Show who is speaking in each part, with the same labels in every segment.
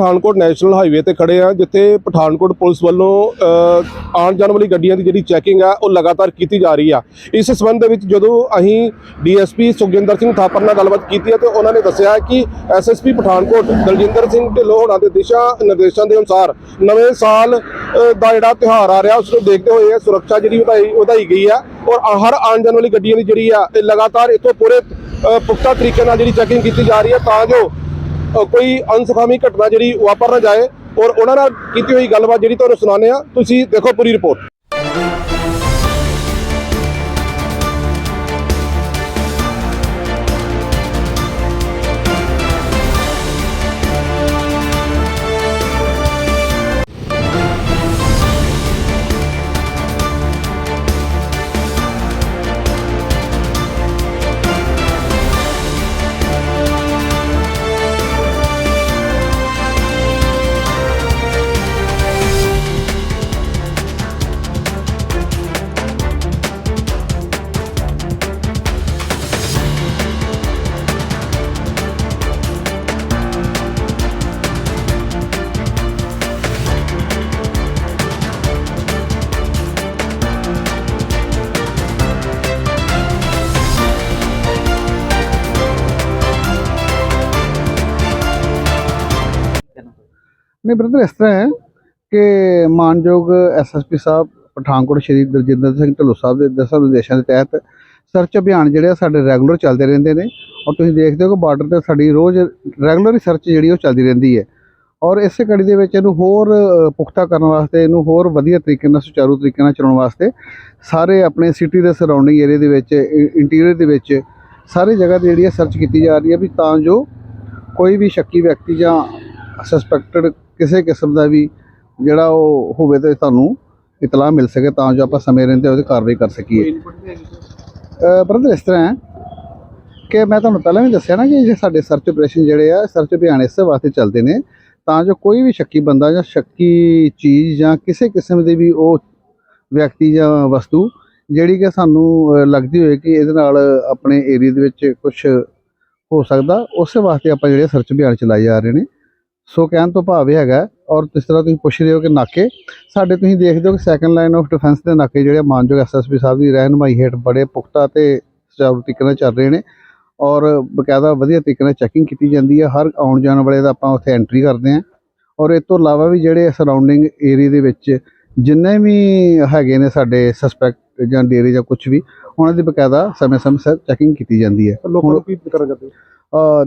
Speaker 1: Pathankot national highway ਤੇ ਖੜੇ ਆ ਜਿੱਥੇ ਪਠਾਨਕੋਟ ਪੁਲਿਸ ਵੱਲੋਂ ਆਉਣ ਜਾਣ ਵਾਲੀ ਗੱਡੀਆਂ ਦੀ ਜਿਹੜੀ ਚੈਕਿੰਗ ਆ, ਉਹ ਲਗਾਤਾਰ ਕੀਤੀ ਜਾ ਰਹੀ ਆ। ਇਸ ਸੰਬੰਧ ਦੇ ਵਿੱਚ ਜਦੋਂ ਅਸੀਂ ਡੀਐਸਪੀ ਸੁਖਜਿੰਦਰ ਸਿੰਘ ਥਾਪਰ ਨਾਲ ਗੱਲਬਾਤ ਕੀਤੀ ਹੈ ਤੇ ਉਹਨਾਂ ਨੇ ਦੱਸਿਆ ਕਿ ਐਸਐਸਪੀ ਪਠਾਨਕੋਟ ਦਲਜਿੰਦਰ ਸਿੰਘ ਢਿੱਲੋਂ ਹੋਣਾ ਦੇ ਦਿਸ਼ਾ ਨਿਰਦੇਸ਼ਾਂ ਦੇ ਅਨੁਸਾਰ ਨਵੇਂ ਸਾਲ ਦਾ ਜਿਹੜਾ ਤਿਉਹਾਰ ਆ ਰਿਹਾ, ਉਸ ਨੂੰ ਦੇਖਦੇ ਹੋਏ ਇਹ ਸੁਰੱਖਿਆ ਜਿਹੜੀ ਵਧਾਈ ਵਧਾਈ ਗਈ ਆ ਔਰ ਹਰ ਆਉਣ ਜਾਣ ਵਾਲੀ ਗੱਡੀਆਂ ਦੀ ਜਿਹੜੀ ਆ, ਇਹ ਲਗਾਤਾਰ ਇੱਥੋਂ ਪੂਰੇ ਪੁਖਤਾ ਤਰੀਕੇ ਨਾਲ ਜਿਹੜੀ ਚੈਕਿੰਗ ਕੀਤੀ ਜਾ ਰਹੀ ਹੈ ਤਾਂ ਜੋ ਕੋਈ ਅਨਸਖਾਮੀ ਘਟਨਾ ਜਿਹੜੀ ਵਾਪਰ ਨਾ ਜਾਏ ਔਰ ਉਹਨਾਂ ਨਾਲ ਕੀਤੀ ਹੋਈ ਗੱਲਬਾਤ ਜਿਹੜੀ ਤੁਹਾਨੂੰ ਸੁਣਾਉਂਦੇ ਆ ਤੁਸੀਂ ਦੇਖੋ ਪੂਰੀ ਰਿਪੋਰਟ।
Speaker 2: ਨਹੀਂ ਬ੍ਰਦਰ ਇਸ ਤਰ੍ਹਾਂ ਹੈ ਕਿ ਮਾਨਯੋਗ ਐਸਐਸਪੀ ਸਾਹਿਬ, ਪਠਾਨਕੋਟ ਸ਼੍ਰੀ ਦਰਜਿੰਦਰ ਸਿੰਘ ਢਿੱਲੋਂ ਸਾਹਿਬ ਦੇ ਦਸਾਂ ਨਿਰਦੇਸ਼ਾਂ ਦੇ ਤਹਿਤ ਸਰਚ ਅਭਿਆਨ ਜਿਹੜੇ ਆ ਸਾਡੇ ਰੈਗੂਲਰ ਚੱਲਦੇ ਰਹਿੰਦੇ ਨੇ ਔਰ ਤੁਸੀਂ ਦੇਖਦੇ ਹੋ ਕਿ ਬਾਰਡਰ ਤੇ ਸਾਡੀ ਰੋਜ਼ ਰੈਗੂਲਰ ਹੀ ਸਰਚ ਜਿਹੜੀ ਉਹ ਚੱਲਦੀ ਰਹਿੰਦੀ ਹੈ ਔਰ ਇਸੇ ਕੜੀ ਦੇ ਵਿੱਚ ਇਹਨੂੰ ਹੋਰ ਪੁਖਤਾ ਕਰਨ ਵਾਸਤੇ, ਇਹਨੂੰ ਹੋਰ ਵਧੀਆ ਤਰੀਕੇ ਨਾਲ, ਸੁਚਾਰੂ ਤਰੀਕੇ ਨਾਲ ਚਲਾਉਣ ਵਾਸਤੇ ਸਾਰੇ ਆਪਣੇ ਸਿਟੀ ਦੇ ਸਰਾਊਂਡਿੰਗ ਏਰੀਆ ਦੇ ਵਿੱਚ ਇੰਟੀਰੀਅਰ ਦੇ ਵਿੱਚ ਸਾਰੀ ਜਗ੍ਹਾ ਤੇ ਜਿਹੜੀ ਹੈ ਸਰਚ ਕੀਤੀ ਜਾ ਰਹੀ ਹੈ ਵੀ ਤਾਂ ਜੋ ਕੋਈ ਵੀ ਸ਼ੱਕੀ ਵਿਅਕਤੀ ਜਾਂ ਸਸਪੈਕਟਡ ਕਿਸੇ ਕਿਸਮ ਦਾ ਵੀ ਜਿਹੜਾ ਉਹ ਹੋਵੇ ਤੇ ਤੁਹਾਨੂੰ ਇਤਲਾਹ ਮਿਲ ਸਕੇ ਤਾਂ ਜੋ ਆਪਾਂ ਸਮੇਂ ਰਹਿੰਦੇ ਉਹਦੀ ਕਾਰਵਾਈ ਕਰ ਸਕੀਏ। ਬ੍ਰਦਰ ਇਸ ਤਰ੍ਹਾਂ ਹੈ ਕਿ ਮੈਂ ਤੁਹਾਨੂੰ ਪਹਿਲਾਂ ਵੀ ਦੱਸਿਆ ਨਾ ਕਿ ਇਹ ਸਾਡੇ ਸਰਚ ਆਪਰੇਸ਼ਨ ਜਿਹੜੇ ਆ ਸਰਚ ਅਭਿਆਨ ਇਸੇ ਵਾਸਤੇ ਚੱਲਦੇ ਨੇ ਤਾਂ ਜੋ ਕੋਈ ਵੀ ਸ਼ੱਕੀ ਬੰਦਾ ਜਾਂ ਸ਼ੱਕੀ ਚੀਜ਼ ਜਾਂ ਕਿਸੇ ਕਿਸਮ ਦੀ ਵੀ ਉਹ ਵਿਅਕਤੀ ਜਾਂ ਵਸਤੂ ਜਿਹੜੀ ਕਿ ਸਾਨੂੰ ਲੱਗਦੀ ਹੋਏ ਕਿ ਇਹਦੇ ਨਾਲ ਆਪਣੇ ਏਰੀਆ ਦੇ ਵਿੱਚ ਕੁਝ ਹੋ ਸਕਦਾ ਉਸੇ ਵਾਸਤੇ ਆਪਾਂ ਜਿਹੜੇ ਸਰਚ ਅਭਿਆਨ ਚਲਾਏ ਜਾ ਰਹੇ ਨੇ। ਸੋ ਕਹਿਣ ਤੋਂ ਭਾਵ ਇਹ ਹੈਗਾ ਔਰ ਜਿਸ ਤਰ੍ਹਾਂ ਤੁਸੀਂ ਪੁੱਛ ਰਹੇ ਹੋ ਕਿ ਨਾਕੇ ਸਾਡੇ ਤੁਸੀਂ ਦੇਖਦੇ ਹੋ ਕਿ ਸੈਕੰਡ ਲਾਈਨ ਆਫ ਡਿਫੈਂਸ ਦੇ ਨਾਕੇ ਜਿਹੜੇ ਮਾਨਯੋਗ ਐਸਐਸਪੀ ਸਾਹਿਬ ਦੀ ਰਹਿਨਮਾਈ ਹੇਠ ਬੜੇ ਪੁਖਤਾ ਤੇ ਸੁਚਾਰੂ ਤਰੀਕੇ ਨਾਲ ਚੱਲ ਰਹੇ ਨੇ ਔਰ ਬਕਾਇਦਾ ਵਧੀਆ ਤਰੀਕੇ ਨਾਲ ਚੈਕਿੰਗ ਕੀਤੀ ਜਾਂਦੀ ਹੈ ਹਰ ਆਉਣ ਜਾਣ ਵਾਲੇ ਦਾ ਆਪਾਂ ਉੱਥੇ ਐਂਟਰੀ ਕਰਦੇ ਹਾਂ ਔਰ ਇਸ ਤੋਂ ਇਲਾਵਾ ਵੀ ਜਿਹੜੇ ਸਰਾਊਂਡਿੰਗ ਏਰੀਆ ਦੇ ਵਿੱਚ ਜਿੰਨੇ ਵੀ ਹੈਗੇ ਨੇ ਸਾਡੇ ਸਸਪੈਕਟ ਜਾਂ ਡੇਰੇ ਜਾਂ ਕੁਝ ਵੀ ਉਹਨਾਂ ਦੀ ਬਕਾਇਦਾ ਸਮੇਂ-ਸਮੇਂ ਸਿਰ ਚੈਕਿੰਗ ਕੀਤੀ ਜਾਂਦੀ ਹੈ।
Speaker 1: ਲੋਕਾਂ ਨੂੰ ਕੀ
Speaker 2: ਅਹ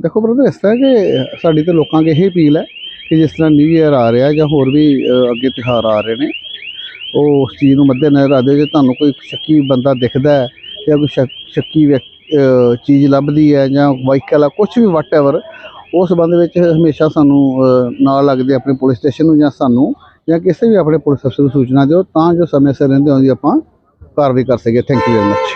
Speaker 2: ਦੇਖੋ ਬ੍ਰਦਰ ਇਸ ਤਰ੍ਹਾਂ ਕਿ ਸਾਡੀ ਤੇ ਲੋਕਾਂ ਅੱਗੇ ਇਹ ਅਪੀਲ ਹੈ ਕਿ ਜਿਸ ਤਰ੍ਹਾਂ ਨਿਊ ਈਅਰ ਆ ਰਿਹਾ ਜਾਂ ਹੋਰ ਵੀ ਅੱਗੇ ਤਿਉਹਾਰ ਆ ਰਹੇ ਨੇ, ਉਹ ਉਸ ਚੀਜ਼ ਨੂੰ ਮੱਦੇਨਜ਼ਰ ਰੱਖਦੇ ਜੇ ਤੁਹਾਨੂੰ ਕੋਈ ਸ਼ੱਕੀ ਬੰਦਾ ਦਿਖਦਾ ਹੈ ਜਾਂ ਕੋਈ ਸ਼ੱਕ- ਸ਼ੱਕੀ ਵਿਅਕ- ਚੀਜ਼ ਲੱਭਦੀ ਹੈ ਜਾਂ ਵਾਹੀਕਲ ਆ ਕੁਝ ਵੀ ਵਟਐਵਰ ਉਸ ਸੰਬੰਧ ਵਿੱਚ ਹਮੇਸ਼ਾ ਸਾਨੂੰ ਨਾਲ ਲੱਗਦੇ ਆਪਣੇ ਪੁਲਿਸ ਸਟੇਸ਼ਨ ਨੂੰ ਜਾਂ ਸਾਨੂੰ ਜਾਂ ਕਿਸੇ ਵੀ ਆਪਣੇ ਪੁਲਿਸ ਅਫਸਰ ਨੂੰ ਸੂਚਨਾ ਦਿਓ ਤਾਂ ਜੋ ਸਮੇਂ ਸਿਰ ਰਹਿੰਦੇ ਹੋਏ ਆਪਾਂ ਕਾਰਵਾਈ ਕਰ ਸਕੀਏ। Thank you very much